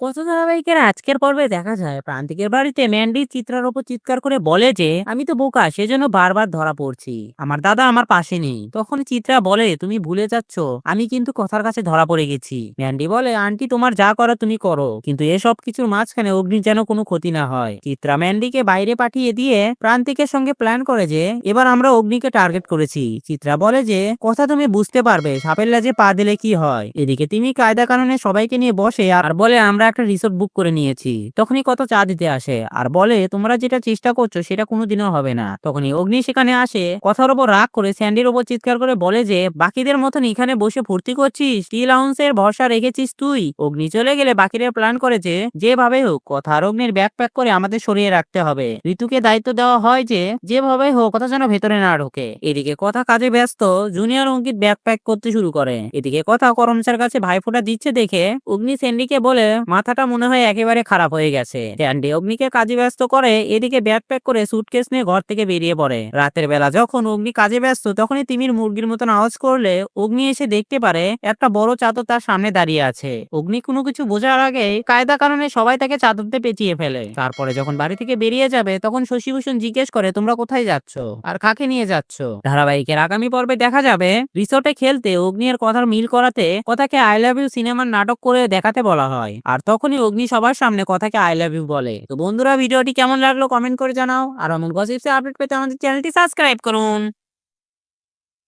কত ধারাবাহিকের আজকের পর্বে দেখা যায়? প্রান্তিকের বাড়িতে ম্যান্ডি চিত্রার ওপর চিৎকার করে বলে যে, আমি তো বোকা, সেজন্য বারবার ধরা পড়ছি। আমার দাদা আমার পাশে নেই। তখন চিত্রা বলে, তুমি ভুলে যাচ্ছ, আমি কিন্তু কথার কাছে ধরা পড়ে গেছি। ম্যান্ডি বলে, আন্টি, তোমার যা করা তুমি করো, কিন্তু এসব কিছুর মাঝখানে অগ্নি যেন কোনো ক্ষতি না হয়। চিত্রা ম্যান্ডিকে বাইরে পাঠিয়ে দিয়ে প্রান্তিকের সঙ্গে প্ল্যান করে যে, এবার আমরা অগ্নিকে টার্গেট করেছি। চিত্রা বলে যে, কথা তুমি বুঝতে পারবে সাপের লাজে পা দিলে কি হয়? এদিকে তিনি কায়দা কানুনে সবাইকে নিয়ে বসে আর বলে, আমরা একটা রিসোর্ট বুক করে নিয়েছি। তখনই কত চা দিতে আসে। আর বলে, তোমরা যেটা চেষ্টা করছ, সেটা কোনোদিনও হবে না। তখনই অগ্নি সেখানে আসে, কথার ওপর রাগ করে স্যান্ডির ওপর চিৎকার করে বলে যে, বাকিদের মতন এখানে বসে ফুর্তি করছিস? স্টিল হাউন্সের ভরসা রেখেছিস তুই? অগ্নি চলে গেলে বাকিরা প্ল্যান করেছে যেভাবে হোক, কথার অগ্নির ব্যাগ প্যাক করে আমাদের সরিয়ে রাখতে হবে। ঋতুকে দায়িত্ব দেওয়া হয় যে, যেভাবে হোক, কথা যেন ভেতরে না ঢোকে। এদিকে কথা কাজে ব্যস্ত জুনিয়র অঙ্কিত ব্যাগ প্যাক করতে শুরু করে। এদিকে কথা করমচার কাছে ভাইফোঁটা দিচ্ছে দেখে অগ্নি স্যান্ডিকে বলে মাথাটা মনে হয় একেবারে খারাপ হয়ে গেছে। স্যান্ডি অগ্নিকে কাজে ব্যস্ত করে, এদিকে ব্যাগ প্যাক করে সুটকেস নিয়ে ঘর থেকে বেরিয়ে পড়ে। রাতের বেলা যখন অগ্নি কাজে ব্যস্ত, তখনই তিমির মুরগির মতন আওয়াজ করলে অগ্নি এসে দেখতে পারে একটা বড় চাদর তার সামনে দাঁড়িয়ে আছে। অগ্নি কোনো কিছু বোঝার আগে কায়দা কারণে সবাই তাকে চাদরতে পেঁচিয়ে ফেলে। তারপরে যখন বাড়ি থেকে বেরিয়ে যাবে, তখন শশীভূষণ জিজ্ঞেস করে, তোমরা কোথায় যাচ্ছ? আর কাকে নিয়ে যাচ্ছ? ধারাবাহিকের আগামী পর্বে দেখা যাবে, রিসোর্টে খেলতে অগ্নি এর কথার মিল করাতে কথাকে আই লাভ ইউ সিনেমার নাটক করে দেখাতে বলা হয়। আর তখনই অগ্নি সবার সামনে কথাকে আই লাভ ইউ বলে। তো বন্ধুরা, ভিডিওটি কেমন লাগল কমেন্ট করে জানাও। আর অমন গসিপসে আপডেট পেতে আমাদের চ্যানেলটি সাবস্ক্রাইব করুন।